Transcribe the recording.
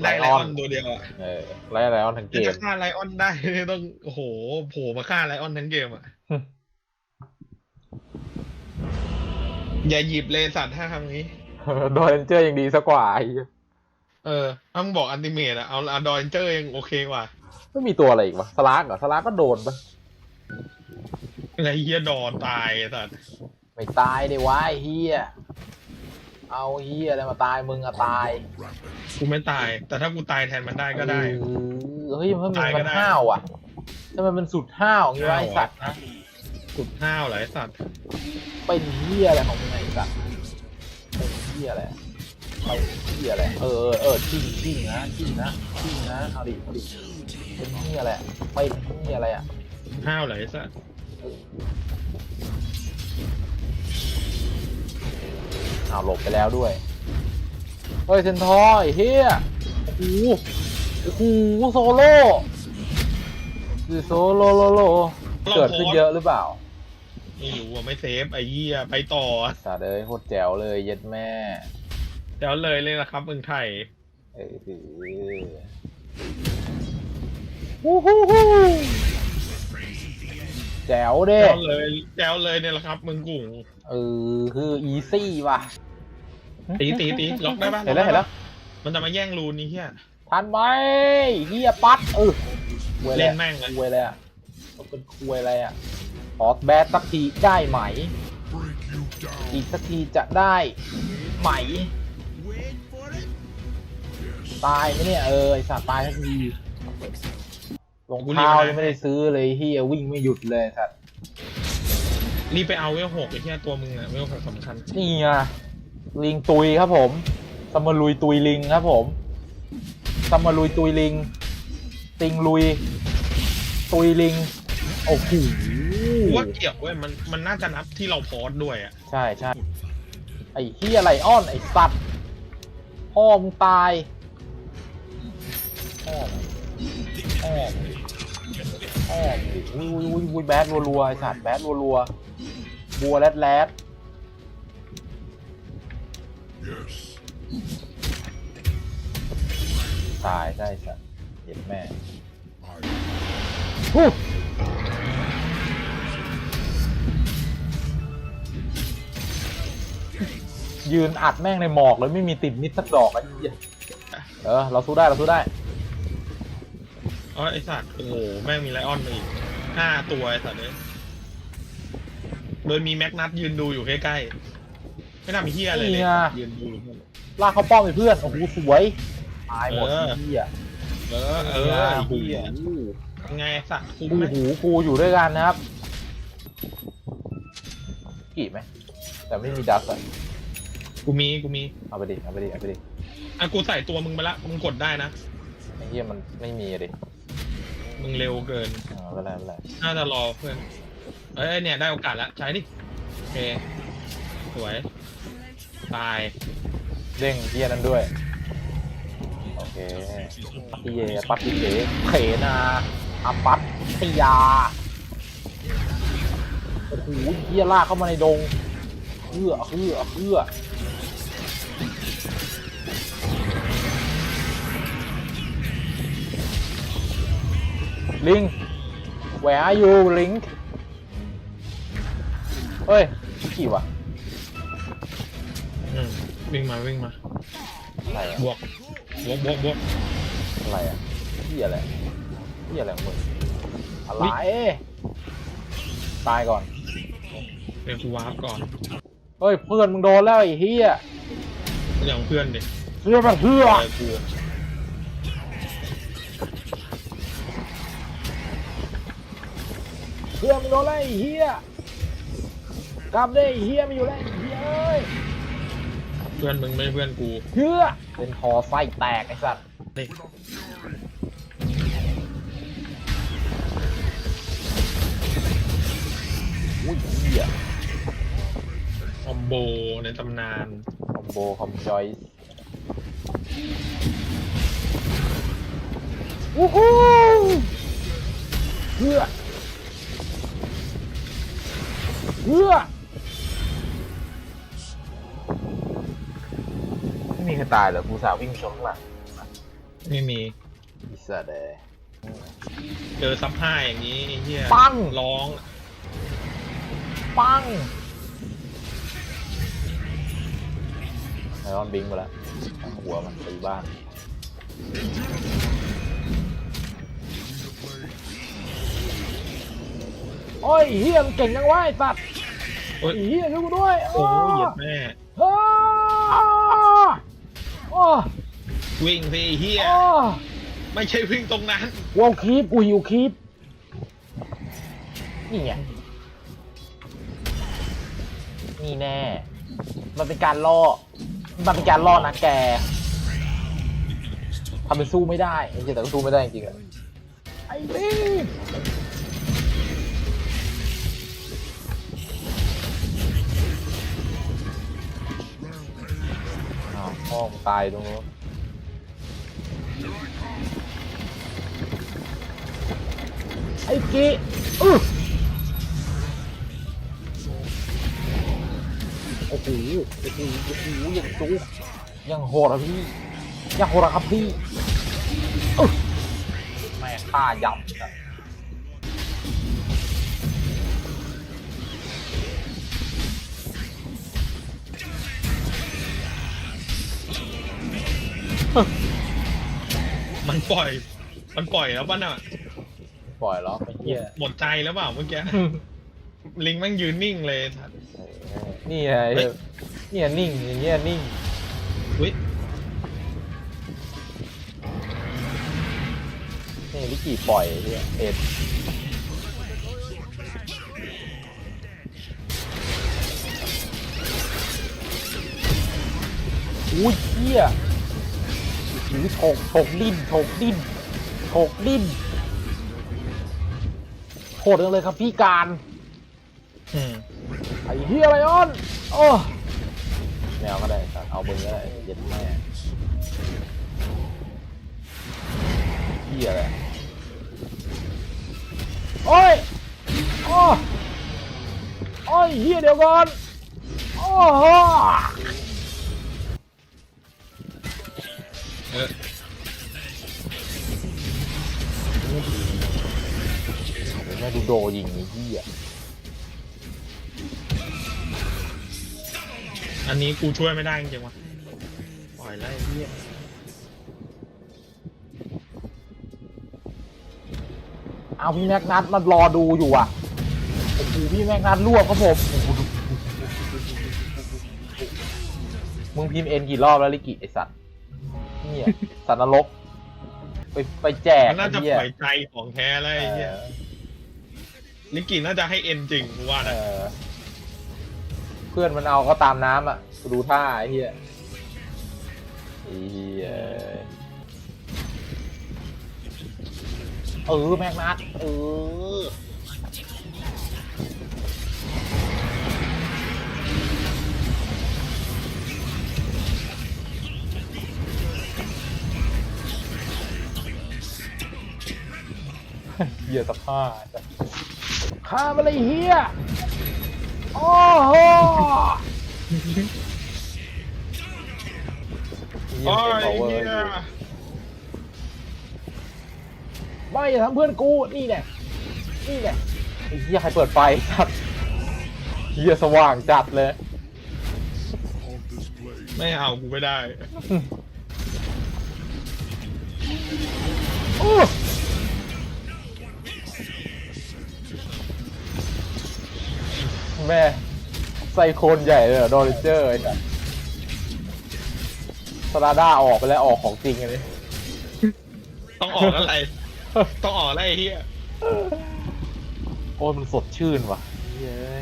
ไลไลออออนนตัวเดียวอะเออไล่ไลออนทั้งเกถ้ามฆ่าไลออนได้ต้องโอ้โหโผล่มาฆ่าไลออนทั้งเกมอะอย่าหยิบเลยสัตว์ถ้าทำงี้โดนเจอร์ยังดีสักกว่าไอ้เหี้ยเออถ้ามึงบอกอันติเมตอะเอาอะดอนเจอร์ยังโอเคกว่าไม่มีตัวอะไรอีกวะสลากเหรอสลากก็โดนปะไอ้เฮียดอนตายไอ้สัตว์ไม่ตายดิวะไอ้เฮีย เอาเฮียอะไรมาตายมึงอะตายกูไม่ตาย แต่ถ้ากูตายแทนมันได้ก็ได้เออเฮ้ยมันตายก็มันได้ห้าวอะทำไมมันสุดห้าวอย่างงี้วะไอห้าวอะสัตว์นะสุดห้าวเหรอไอ้สัตว์เป็นเฮียอะไรของมึงไอสัตว์เป็นเฮียอะไรเอาเฮียอะไรเออเออเออจิ้งจิ้งนะจิ้งนะจิ้งนะเอาดิเอาดิเป็นเฮียอะไรเป็นเฮียอะไรอะห้าวเหรอไอ้สัตว์ อ้าวหลบไปแล้วด้วย เฮ้ยเซนทอยเฮียโอ้โหโอ้โหโซโล่คือโซโลโลโลเกิดขึ้นเยอะหรือเปล่าไม่รู้อะไม่เซฟไอ้เหี้ยไปต่อสาดเอ้ยโคตรแจ๋วเลยเย็ดแม่เดี๋ยวเลยเลยนะครับเมืองไทยเออถือฮู้ฮู้ฮู้ แจ๋วเด้เจ้าเลยเจ้าเลยเนี่ยแหละครับเมืองกุ่งเออคืออีซี่ว่ะตีตีตีล็อกได้ปะเห็นแล้วเห็นแล้วมันจะมาแย่งรูนนี่เฮียทันไหมเฮียปัดเออคุยเล่เลยนแม่งเลยคุยเลยอะมันเป็นคุยอะไรอะขอแบดสักทีได้ไหม อีกสักทีจะได้ไหม ตายไหมเนี่ยเออไอสัตว์ตายสักที รองเท้ายังไม่ได้ซื้อเลยเฮียวิ่งไม่หยุดเลยสัตว์รีบไปเอาเวลหกไอ้เฮียตัวมึงอะเวลหกสำคัญนี่ไงลิงตุยครับผมสมลุยตุยลิงครับผมสมลุยตุยลิง ติงลุย ตุยลิงโอ้โหกูว่าเกี่ยวเว้ยมันมันน่าจะนับที่เราโพสต์ด้วยอะใช่ใช่ไอ้เฮียไรอ้อนไอ้สัตว์พ่อมึงตายพ่อมึง พ่อมึงพ่อมึงอุ้ยอุ้ยอุ้ยแบดรัวๆไอ้สัตว์แบดรัวๆบัวแรดแรดตายใช่สัตว์เห็นแม่ฮู้ยืนอัดแม่งในหมอกเลยไม่มีติดนิดสักดอกไอ้เหี้ยเออ เราสู้ได้ เราสู้ได้ อ๋อไอสัตว์โอ้โหแม่งมีไลออนมาอีกห้าตัวไอสัตว์เลยโดยมีแม็กนัทยืนดูอยู่ใกล้ๆไม่น่ามีเฮียอะไรเลยนี่ไง ยืนดูอยู่ลากเข้าป้อมไปเพื่อน โอ้โห สวย ตายหมดเออเหี้ยเออเออไอ้เฮียไงสัตว์คุ้มคู่ไหมหูกูอยู่ด้วยกันนะครับกี่ไหม แต่ไม่มีดัสอะกูมีกูมีเอาไปดิ เอาไปดิ เอาไปดิ อะกูใส่ตัวมึงไปละมึงกดได้นะไอ้เหี้ยมันไม่มีอะดิ มึงเร็วเกินอ่าไม่เป็นไรไม่เป็นไรน่าจะรอเพื่อน เอ้ยเนี่ยได้โอกาสแล้วใช้ดิ โอเค สวย ตายเด้งเหี้ยนั้นด้วย โอเคปัตติเยปัตติเยเขนาอาปัตติยา โอ้โหเหี้ยลากเข้ามาในดงเอื้อเอื้อเอื้อ ลิง where are you link เฮ้ยกี่วะอืมวิ่งมาวิ่งมา อะไรอะบวก บวกบวกบวก อะไรอะเหี้ยอะไรเหี้ยอะไรของมึงอะไร ตายก่อน เดี๋ยวกูวาร์ปก่อนเฮ้ยเพื่อนมึงโดนแล้วไอ้เหี้ยอย่างเพื่อนดิเพื่อนมันเพื่อเออกูเพื่อนมึงโดนแล้วไอ้เหี้ยกลับได้เหี้ยมาอยู่แล้วเหี้ยเอ้ยเพื่อนมึงไม่เพื่อนกูเพื่อเป็นคอไส้แตกไอ้สัตว์นี่อุ้ยเหี้ยคอมโบในตำนานคอมโบคอมจอยวู้ฮู้เพื่อ เพื่อไม่มีใครตายเหรอกูสาววิ่งชนข้างหลังไม่มีอิสระเดยเจอซับห้าอย่างนี้ไอ้เฮียปัง ร้อง ปังไอออนบิงไปแล้วหัวมันตีบ้านโอ้ยเฮียมันเก่งจังวะไอ้สัตว์ โอ้ยไอ้เฮียช่วยกูด้วยโอ้ยเหยียดแม่โอ้โอ้วิ่งสิไอ้เฮียโอ้ไม่ใช่วิ่งตรงนั้นวอลคีปกูหิวคีปนี่ไงนี่แน่ มันเป็นการล่อ มันเป็นการล่อนะแกทำเป็นสู้ไม่ได้จริงๆแต่ก็สู้ไม่ได้จริงๆอะไอ้บีอ้ ตายตรงนู้นไอ้กีอื้อโอ้โหโอ้โหโอ้โหยังจุกยังโหดอะพี่ยังโหดอะครับพี่อื้อแม่ฆ่ายับ มันปล่อย มันปล่อยแล้วป่ะน่ะ ปล่อยแล้วไอ้เหี้ยหมดใจแล้วเปล่าเมื่อกี้ ลิงแม่งยืนนิ่งเลยสัตว์เออนี่ไงเฮ้ยเนี่ยนิ่งอย่างเงี้ยนิ่งอุ้ยนี่ลิกกี้ปล่อยไอ้เหี้ยเอ็ดอุ้ยเหี้ย หูฉกฉกดิ้นฉกดิ้นฉกดิ้นโหดจังเลยครับพี่การอืมไอ้เฮียอะไรออนโอ้แมวก็ได้สัตว์เอามึงก็ได้เย็ดแม่เฮียอะไรโอ้ยโอ้โอ้ยเฮียเดี๋ยวก่อนโอ้โห เออแม่ดูโดยิงไอ้เฮียอันนี้กูช่วยไม่ได้จริงๆวะปล่อยแล้วไอ้เฮียเอาพี่แม็กนัทมารอดูอยู่อะโอ้โหพี่แม็กนัทรวบครับผมโอ้โหมึงพิมพ์เอ็นกี่รอบแล้วลิกิไอสัตว์ เนี่ยสัตว์นรกไปไปแจกมันน่าจะไอ้เหี้ยปล่อยใจของแท้แล้วไอ้เฮียเออลิกกี้น่าจะให้เอ็นจริงกูว่าเอนะอเพื่อนมันเอาก็ตามน้ำอะกูดูท่าไอ้เหี้ยไอ้เหี้ยเออแม็กนัทเออ เหี้ยสภาพข้ามอะไรเฮียโอ้โหโอ้ยเหี้เฮียยไม่อย่าทำเพื่อนกูนี่แน่นี่แน่ไอ้เหี้ยใครเปิดไฟจัดเหี้ยสว่างจัดเลย ไม่เอากูไม่ได้โอ้ แม่ไซโคนใหญ่เลยเหรอโดนเจอร์ไอ้สัสสลาด้าออกไปแล้วออกของจริงอันนี้ต้องออกอะไร ต้องออกอะไรไอ้เฮีย โอ้ยมันสดชื่นว่ะเย้ย